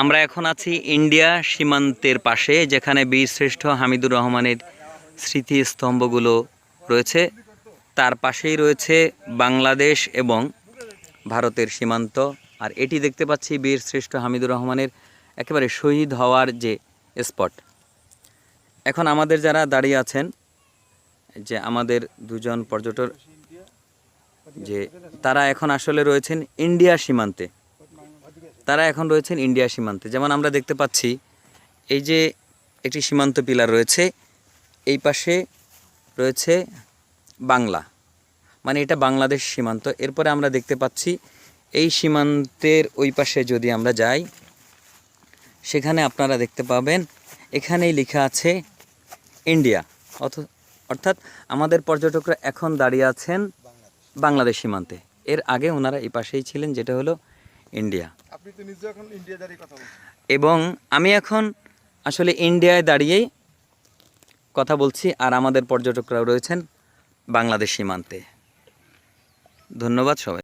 আমরা এখন আছি ইন্ডিয়া সীমান্তের পাশে, যেখানে বীরশ্রেষ্ঠ হামিদুর রহমানের স্মৃতিস্তম্ভগুলো রয়েছে। তার পাশেই রয়েছে বাংলাদেশ এবং ভারতের সীমান্ত। আর এটি দেখতে পাচ্ছি বীরশ্রেষ্ঠ হামিদুর রহমানের একেবারে শহীদ হওয়ার যে স্পট। এখন আমাদের যারা দাঁড়িয়ে আছেন, যে আমাদের দুজন পর্যটক, যে তারা এখন আসলে রয়েছেন ইন্ডিয়া সীমান্তে। তারা এখন রয়েছেন ইন্ডিয়া সীমান্তে। যেমন আমরা দেখতে পাচ্ছি, এই যে একটি সীমান্ত পিলার রয়েছে, এই পাশে রয়েছে বাংলা। মানে এটা বাংলাদেশ সীমান্ত। এরপরে আমরা দেখতে পাচ্ছি, এই সীমান্তের ওই পাশে যদি আমরা যাই, সেখানে আপনারা দেখতে পাবেন, এখানেই লেখা আছে ইন্ডিয়া। অথ, অর্থাৎ আমাদের পর্যটকরা এখন দাঁড়িয়ে আছেন বাংলাদেশ সীমান্তে। এর আগে ওনারা এই পাশেই ছিলেন, যেটা হলো ইন্ডিয়া আপনি তো নিজে এখন ইন্ডিয়া দাঁড়িয়ে কথা বলছেন। এবং আমি এখন আসলে ইন্ডিয়ায় দাঁড়িয়েই কথা বলছি আর আমাদের পর্যটকরাও রয়েছেন বাংলাদেশ সীমান্তে। ধন্যবাদ সবাই।